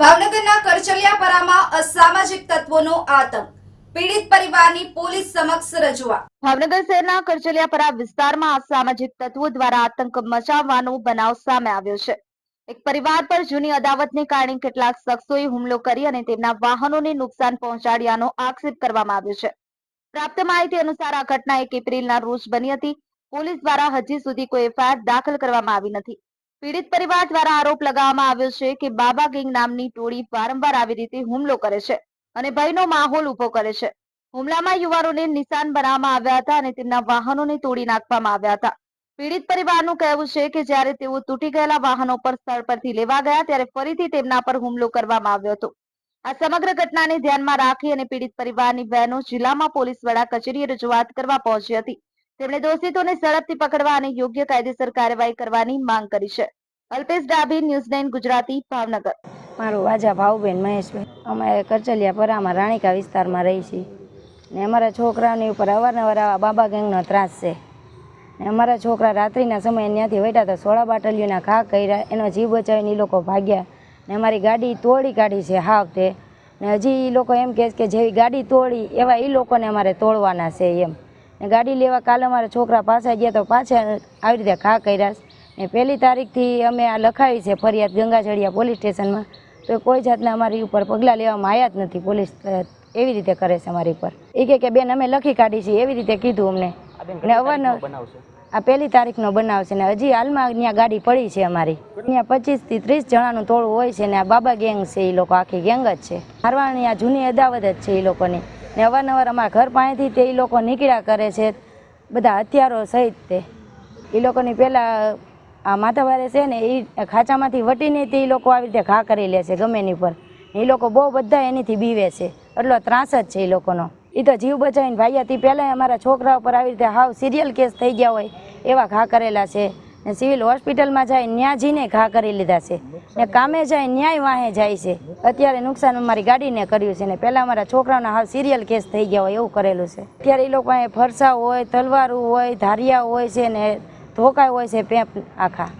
ભાવનગરના કરચલિયાપરામાં અસામાજિક તત્વોનો આતંક. પરિવાર પર જૂની અદાવતને કારણે કેટલાક શખ્સોએ હુમલો કરી અને તેમના વાહનોને નુકસાન પહોંચાડ્યાનો આક્ષેપ કરવામાં આવ્યો છે. પ્રાપ્ત માહિતી અનુસાર આ ઘટના એક એપ્રિલના રોજ બની હતી. પોલીસ દ્વારા હજી સુધી કોઈ એફઆઈઆર દાખલ કરવામાં આવી નથી. પીડિત પરિવાર દ્વારા આરોપ લગાવવામાં આવ્યો છે કે બાબા ગેંગ નામની ટોળી વારંવાર આવી રીતે હુમલો કરે છે અને ભયનો માહોલ ઊભો કરે છે. હુમલામાં યુવાનોને નિશાન બનાવવામાં આવ્યા હતા અને તેમના વાહનોને તોડી નાખવામાં આવ્યા હતા. પીડિત પરિવારનું કહેવું છે કે જ્યારે તેઓ તૂટી ગયેલા વાહનો પર સ્થળ પરથી લેવા ગયા ત્યારે ફરીથી તેમના પર હુમલો કરવામાં આવ્યો હતો. આ સમગ્ર ઘટનાને ધ્યાનમાં રાખી અને પીડિત પરિવારની બહેનો જિલ્લામાં પોલીસ વડા કચેરીએ રજૂઆત કરવા પહોંચી હતી. તેમણે દોષિતોને ઝડપથી પકડવા અને યોગ્ય કાયદેસર કાર્યવાહી કરવાની માંગ કરી છે. Alpesh Dabhi, news nine Gujarati, Bhavnagar. મારું વાજા ભાવબેન મહેશભાઈ. અમે કરચલિયા પરામાં રાણીકા વિસ્તારમાં રહી છીએ. ને અમારા છોકરાની ઉપર અવારનવાર આવા બાબા ગેંગનો ત્રાસ છે. ને અમારા છોકરા રાત્રિના સમયે ત્યાંથી વટ્યા તો સોળા બાટલીઓના ઘા કર્યા, એનો જીવ બચાવીને એ લોકો ભાગ્યા. ને અમારી ગાડી તોડી કાઢી છે હાવ તે. ને હજી એ લોકો એમ કહે કે જેવી ગાડી તોડી, એવા એ લોકોને અમારે તોડવાના છે એમ. ને ગાડી લેવા કાલે અમારા છોકરા પાસે ગયા તો પાછા આવી રીતે ઘા કર્યા. ને પહેલી તારીખથી અમે આ લખાવી છે ફરિયાદ ગંગાજળિયા પોલીસ સ્ટેશનમાં. તો કોઈ જાતના અમારી ઉપર પગલાં લેવામાં આવ્યા જ નથી. પોલીસ એવી રીતે કરે છે અમારી ઉપર. એ કે બેન અમે લખી કાઢી છીએ. એવી રીતે કીધું અમને. ને અવારનવાર આ પહેલી તારીખનો બનાવ છે ને હજી હાલમાં ત્યાં ગાડી પડી છે અમારી. ત્યાં પચીસથી ત્રીસ જણાનું ટોળું હોય છે ને આ બાબા ગેંગ છે એ લોકો આખી ગેંગ જ છે. મારવાની આ જૂની અદાવત જ છે એ લોકોની. ને અવારનવાર અમારા ઘર પાસેથી તે એ લોકો નીકળ્યા કરે છે. બધા હથિયારો સહિત તે. એ લોકોની પહેલાં આ માથાવારે છે ને એ ખાંચામાંથી વટીને તે લોકો આવી રીતે ઘા કરી લે છે ગમે એની પર એ લોકો બહુ બધા એનીથી બીવે છે. એટલો ત્રાસ જ છે એ લોકોનો. એ તો જીવ બચાવીને ભાગ્યા તે પહેલાં અમારા છોકરા ઉપર આવી રીતે હાવ સિરિયલ કેસ થઈ ગયા હોય એવા ઘા કરેલા છે. ને સિવિલ હોસ્પિટલમાં જાય ત્યાં જઈને ઘા કરી લીધા છે. ને કામે જાય ન્યાય વાહે જાય છે. અત્યારે નુકસાન અમારી ગાડીને કર્યું છે ને પહેલાં અમારા છોકરાઓના હાવ સિરિયલ કેસ થઈ ગયા હોય એવું કરેલું છે. અત્યારે એ લોકો ફરસા હોય, તલવારું હોય, ધારિયા હોય છે ને ધોકા હોય છે પેપ આખા.